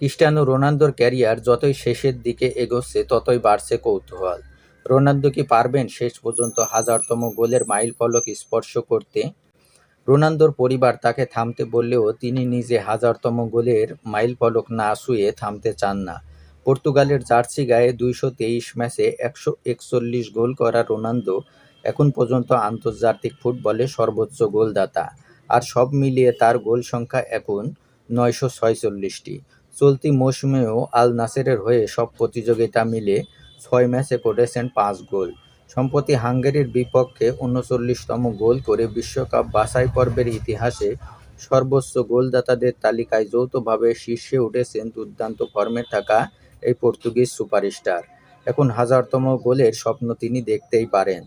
Cristiano রোনালদোর career যতই শেষের দিকে এগোচ্ছে, ততই বাড়ছে কৌতূহল। রোনালদো কি পারবেন শেষ পর্যন্ত হাজারতম গোলের মাইলফলক স্পর্শ করতে? রোনালদোর পরিবার তাকে থামতে বললেও তিনি নিজে হাজারতম গোলের মাইলফলক না শুয়ে থামতে চান না। পর্তুগালের জার্সি গায়ে দুইশো তেইশ ম্যাচে একশো একচল্লিশ গোল করা রোনালদো এখন পর্যন্ত আন্তর্জাতিক ফুটবলে সর্বোচ্চ গোলদাতা। আর সব মিলিয়ে তার গোল সংখ্যা এখন নয়শো ছয়চল্লিশটি। চলতি মৌসুমেও আল নাসেরের হয়ে সব প্রতিযোগিতা মিলে ছয় ম্যাচে করেছেন পাঁচ গোল। সম্প্রতি হাঙ্গেরির বিপক্ষে উনচল্লিশতম গোল করে বিশ্বকাপ বাছাই পর্বের ইতিহাসে সর্বোচ্চ গোলদাতাদের তালিকায় যৌথভাবে শীর্ষে উঠেছেন দুর্দান্ত ফর্মে থাকা এই পর্তুগিজ সুপারস্টার। এখন হাজারতম গোলের স্বপ্ন তিনি দেখতেই পারেন।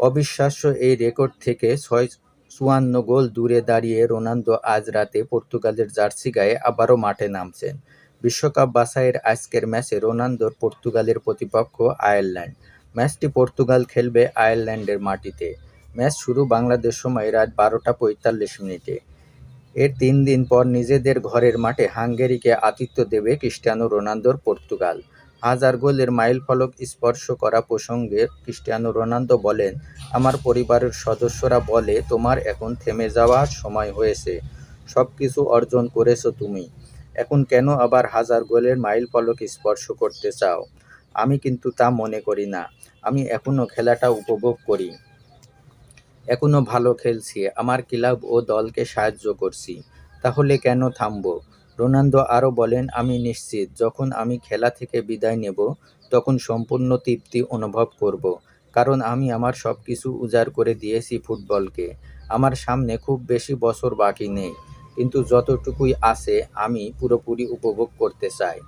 অবিশ্বাস্য এই রেকর্ড থেকে ছয় চুয়ান্ন গোল দূরে দাঁড়িয়ে রোনালদো আজ রাতে পর্তুগালের জার্সি গায়ে আবারও মাঠে নামছেন। বিশ্বকাপ বাছাইয়ের আজকের ম্যাচে রোনালদোর পর্তুগালের প্রতিপক্ষ আয়ারল্যান্ড। ম্যাচটি পর্তুগাল খেলবে আয়ারল্যান্ডের মাটিতে। ম্যাচ শুরু বাংলাদেশ সময় রাত বারোটা পঁয়তাল্লিশ মিনিটে। এর তিন দিন পর নিজেদের ঘরের মাঠে হাঙ্গেরিকে আতিথ্য দেবে ক্রিস্টিয়ানো রোনালদোর পর্তুগাল। হাজার গোলের মাইলফলক স্পর্শ করা প্রসঙ্গে ক্রিস্টিয়ানো রোনালদো বলেন, আমার পরিবারের সদস্যরা বলে, তোমার এখন থেমে যাওয়ার সময় হয়েছে। সব কিছু অর্জন করেছ তুমি। এখন কেন আবার হাজার গোলের মাইলফলক স্পর্শ করতে চাও? আমি কিন্তু তা মনে করি না। আমি এখনও খেলাটা উপভোগ করি। এখনও ভালো খেলছি। আমার ক্লাব ও দলকে সাহায্য করছি। তাহলে কেন থামবো? রোনালদো আরও বলেন, আমি নিশ্চিত, যখন আমি খেলা থেকে বিদায় নেব, তখন সম্পূর্ণ তৃপ্তি অনুভব করব। কারণ আমি আমার সব কিছু উজাড় করে দিয়েছি ফুটবলকে। আমার সামনে খুব বেশি বছর বাকি নেই। কিন্তু যতটুকুই আছে, আমি পুরোপুরি উপভোগ করতে চাই।